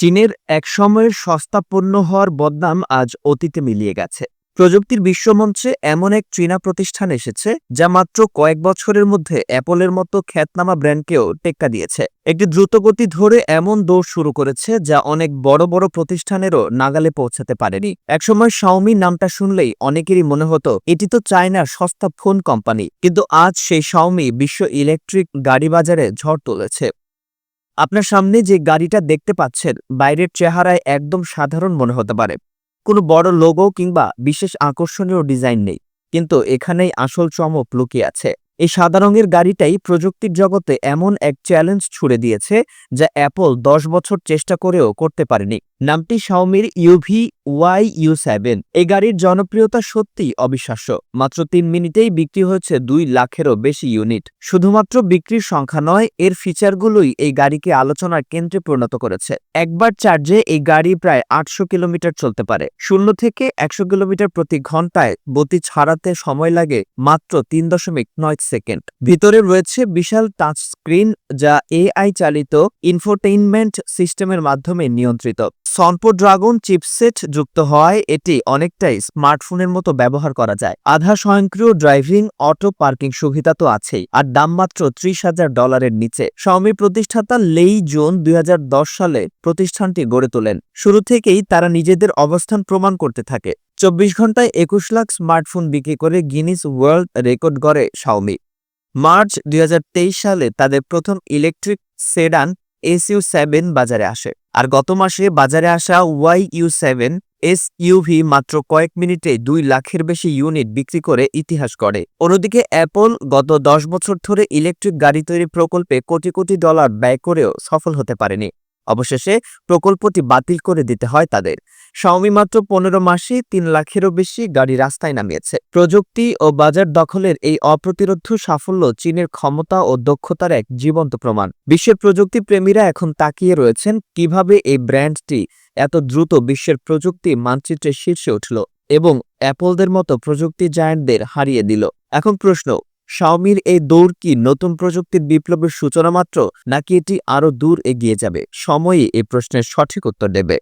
চীনের একসময়ের সস্তা পণ্য হওয়ার বদনাম আজ অতীতে মিলিয়ে গেছে। প্রযুক্তির বিশ্বমঞ্চে এমন এক চীনা প্রতিষ্ঠান এসেছে, যা মাত্র কয়েক বছরের মধ্যে অ্যাপলের মতো খ্যাতনামা ব্র্যান্ডকেও টেক্কা দিয়েছে। একটি দ্রুতগতি ধরে এমন দৌড় শুরু করেছে, যা অনেক বড় বড় প্রতিষ্ঠানেরও নাগালে পৌঁছাতে পারেনি। একসময় শাওমি নামটা শুনলেই অনেকেরই মনে হতো, এটি তো চায়নার সস্তা ফোন কোম্পানি। কিন্তু আজ সেই শাওমি বিশ্ব ইলেকট্রিক গাড়ি বাজারে ঝড় তুলেছে। আপনার সামনে যে গাড়িটা দেখতে পাচ্ছেন, বাইরের চেহারায় একদম সাধারণ মনে হতে পারে। কোনো বড় লোগো কিংবা বিশেষ আকর্ষণীয় ডিজাইন নেই, কিন্তু এখানেই আসল চমক লুকিয়ে আছে। এই সাদা রঙের গাড়িটাই প্রযুক্তির জগতে এমন এক চ্যালেঞ্জ ছুড়ে দিয়েছে, যা অ্যাপল দশ বছর চেষ্টা করেও করতে পারেনি। নামটি শাওমির ইউভি ওয়াই ইউ সেভেন এই গাড়ির জনপ্রিয়তা সত্যিই অবিশ্বাস্য। মাত্র তিন মিনিটেই বিক্রি হয়েছে দুই লাখেরও বেশি ইউনিট শুধুমাত্র বিক্রির সংখ্যা নয়, এর ফিচারগুলোই এই গাড়িকে আলোচনার কেন্দ্রে পরিণত করেছে। একবার চার্জে এই গাড়ি প্রায় আটশো কিলোমিটার চলতে পারে। শূন্য থেকে একশো কিলোমিটার প্রতি ঘন্টায় বতি ছাড়াতে সময় লাগে মাত্র তিন দশমিক নয় সেকেন্ড। ভিতরে রয়েছে বিশাল টাচ স্ক্রিন যা এআই চালিত ইনফোটেইনমেন্ট সিস্টেমের মাধ্যমে নিয়ন্ত্রিত। সনপো ড্রাগন চিপসেট যুক্ত হওয়ায় এটি অনেকটাই স্মার্টফোনের মতো ব্যবহার করা যায়। আধা স্বয়ংক্রিয় ড্রাইভিং, অটো পার্কিং সুবিধা তো আছেই, আর দাম মাত্র ত্রিশ হাজার ডলারের নিচে। শাওমি প্রতিষ্ঠাতা লেই জোন দুই হাজার দশ সালে প্রতিষ্ঠানটি গড়ে তোলেন। শুরু থেকেই তারা নিজেদের অবস্থান প্রমাণ করতে থাকে। চব্বিশ ঘন্টায় একুশ লাখ স্মার্টফোন বিক্রি করে গিনিস ওয়ার্ল্ড রেকর্ড গড়ে শাওমি মার্চ দুই হাজার তেইশ সালে তাদের প্রথম ইলেকট্রিক সেডান এসইউ সেভেন বাজারে আসে। আর গত মাসে বাজারে আসা Y U seven S UV মাত্র কয়েক মিনিটে দুই লাখের বেশি ইউনিট বিক্রি করে ইতিহাস করে অন্যদিকে অ্যাপল গত দশ বছর ধরে ইলেকট্রিক গাড়ি তৈরি প্রকল্পে কোটি কোটি ডলার ব্যয় করেও সফল হতে পারেনি। অবশেষে প্রকল্পটি বাতিল করে দিতে হয় তাদের। শাওমি মাত্র পনেরো মাসে তিন লাখেরও বেশি গাড়ি রাস্তায় নামিয়েছে। প্রযুক্তি ও বাজার দখলের এই অপ্রতিরোধ সাফল্য চীনের ক্ষমতা ও দক্ষতার এক জীবন্ত প্রমাণ। বিশ্বের প্রযুক্তি প্রেমীরা এখন তাকিয়ে রয়েছেন কীভাবে এই ব্র্যান্ডটি এত দ্রুত বিশ্বের প্রযুক্তি মানচিত্রের শীর্ষে উঠল এবং অ্যাপলদের মতো প্রযুক্তি জায়ান্টদের হারিয়ে দিল। এখন প্রশ্ন শাওমির এই দৌড় কি নতুন প্রযুক্তির বিপ্লবের সূচনা মাত্র, নাকি এটি আরও দূর এগিয়ে যাবে? সময়ই এই প্রশ্নের সঠিক উত্তর দেবে।